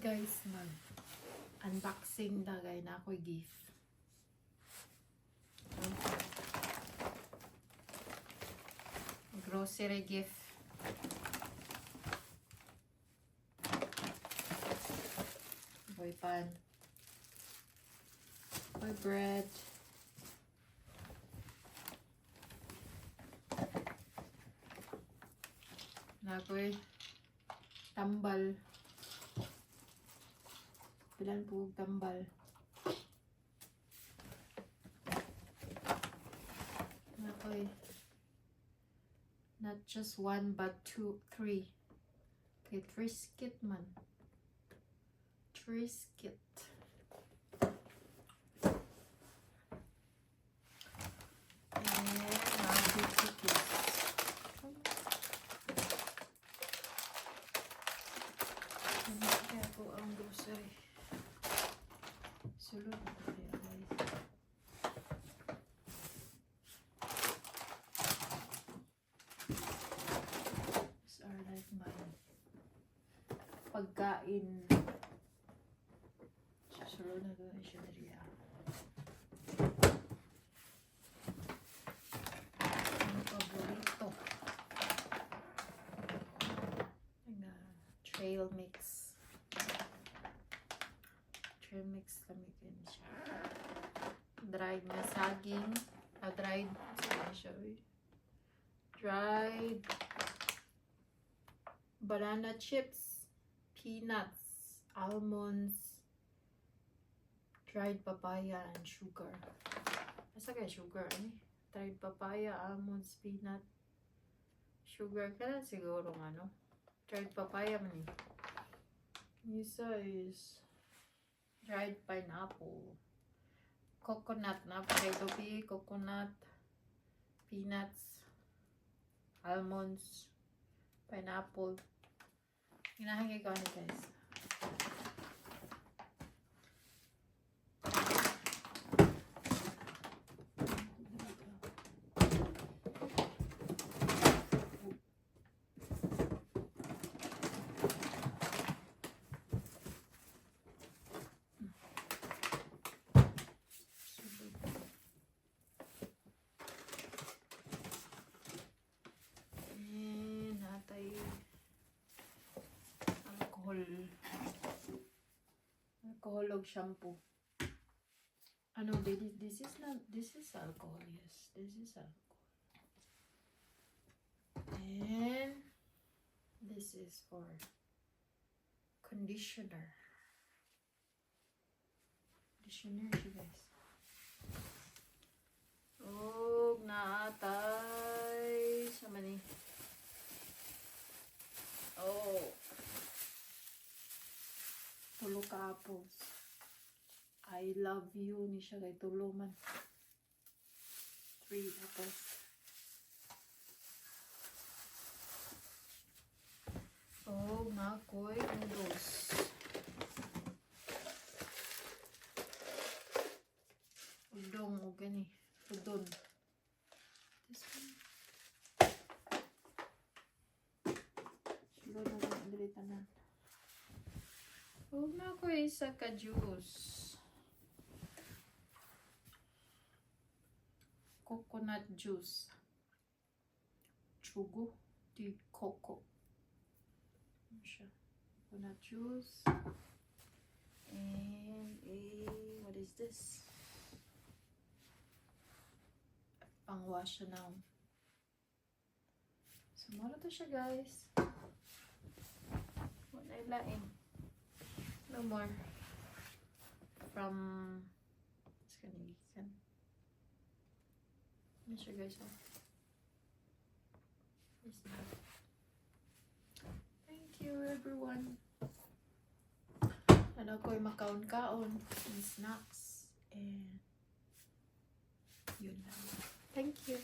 guys, mag unboxing na gay na ako'y gift. Grocery gift. Boy pan. Boy bread. Na ako'y tambal. Pilan po tambal. Ako'y not just one but two, three. Okay, three skit man. Cookies. Ano kaya po ang grocery? Sulod na kaya guys. These are like my pagkain. Susunod na doon siya na riya. Ang paborito. Nga, trail mix. Trail mix lamigan siya. Dried na saging. Ah, dried. Saan siya, uy? Dried banana chips, peanuts, almonds, dried papaya, and sugar. Asa kaya sugar? Ano? Dried papaya, almonds, peanut, sugar. Kaya siguro ng ano? Dried papaya man eh. Isa is dried pineapple. Coconut na. Pwede coconut, peanuts, almonds, pineapple. Hinahingay ko ano guys. And natay alcohol. Alcohol og shampoo. Ano, this, this is not, this is alcohol, yes. This is alcohol. And this is for conditioner. Conditioner siya guys. Og naatay sa mani. Oh. Tulo ka apples. I love you ni siya kay tulo man. Three apples. Oh, makoy noodles. Udong o gani. Udon. This one. Siguro na lang dili tanan. Huwag na ako isa ka juice. Coconut juice. Chugo di coco. Siya? Coconut juice. And a, what is this? Pangwash. So, mura to siya guys. Wala ilain. No more. From Ano siya guys? Oh. Thank you everyone. Ano ko yung makaon-kaon and snacks and yun lang. Thank you.